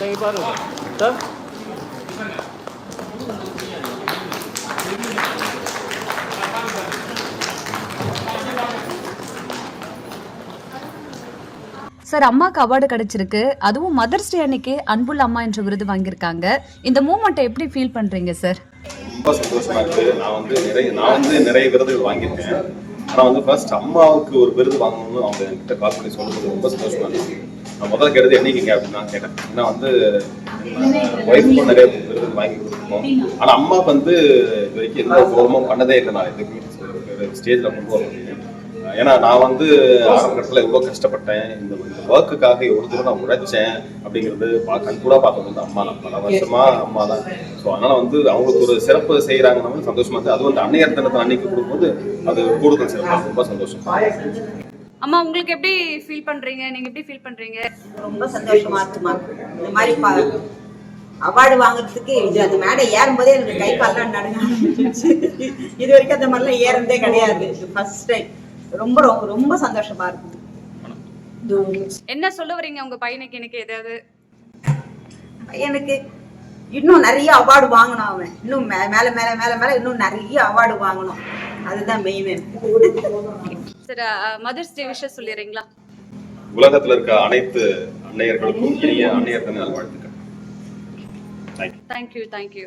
பாருங்க sir sir அம்மாக்கு award கிடைச்சிருக்கு. அதுவும் மதர்ஸ் டே அன்னைக்கு அன்புள்ள அம்மா என்ற விருது வாங்கியிருக்காங்க. இந்த மூமெண்ட்டை எப்படி ஃபீல் பண்றீங்க சார் ரொம்ப சந்தோஷமா இருக்கு. நான் வந்து நிறைய நான் வந்து நிறைய விருதுகள் வாங்கியிருக்கேன். ஆனா வந்து ஃபர்ஸ்ட் அம்மாவுக்கு ஒரு விருது வாங்கணும்னு அவங்க என்கிட்ட கால் பண்ணி சொல்லும்போது ரொம்ப சந்தோஷமா இருந்துச்சு. நான் முதல்ல கேட்டது என்னைக்குங்க அப்படின்னு நான் கேட்டேன். ஏன்னா வந்து ஒய்ஃபுக்கும் நிறைய விருது வாங்கி கொடுத்துருக்கோம். ஆனா அம்மா வந்து இது வரைக்கும் எந்த கௌரவமும் பண்ணதே இல்லை. நான் எதுக்கு ஸ்டேஜ்ல கொண்டு வர முடியும் ஏன்னா நான் வந்து ஆரம்ப கட்டத்தில் எவ்வளோ கஷ்டப்பட்டேன். இந்த இந்த ஒர்க்குக்காக எவ்வளோ தூரம் நான் உழைச்சேன் அப்படிங்கிறது பா கண் கூட வந்து அம்மா தான் பல வருஷமா அம்மா தான். ஸோ அதனால வந்து அவங்களுக்கு ஒரு சிறப்பு செய்கிறாங்கன்னு சந்தோஷமா இருந்துச்சு அது வந்து அன்னையர் தினத்தை அன்னைக்கு கொடுக்கும்போது அது கூடுதல் சிறப்பு ரொம்ப சந்தோஷம். அம்மா உங்களுக்கு எப்படி ஃபீல் பண்றீங்க? நீங்க எப்படி ஃபீல் பண்றீங்க? ரொம்ப சந்தோஷமா இருக்குமா? இந்த மாதிரி அவார்டு வாங்குறதுக்கு இது அந்த மேடை ஏறும்போதே எனக்கு கை கால்லாம் நடுங்க இது வரைக்கும் அந்த மாதிரிலாம் ஏறதே கிடையாது. ஃபர்ஸ்ட் டைம் ரொம்ப ரொம்ப ரொம்ப சந்தோஷமா இருக்குது என்ன சொல்ல வரீங்க? உங்க பையனுக்கு எனக்கு ஏதாவது? எனக்கு இன்னும் நிறைய அவார்டு வாங்கணும் அவன். இன்னும் மேல மேல மேல மேல இன்னும் நிறைய அவார்டு வாங்கணும். அதுதான் மெயின் சார் மதர்ஸ் டே விஷயம் சொல்லிடுறீங்களா உலகத்துல இருக்க அனைத்து அன்னையர்களுக்கும் இனிய அன்னையர் தின நல்வாழ்த்துக்கள். Thank you thank you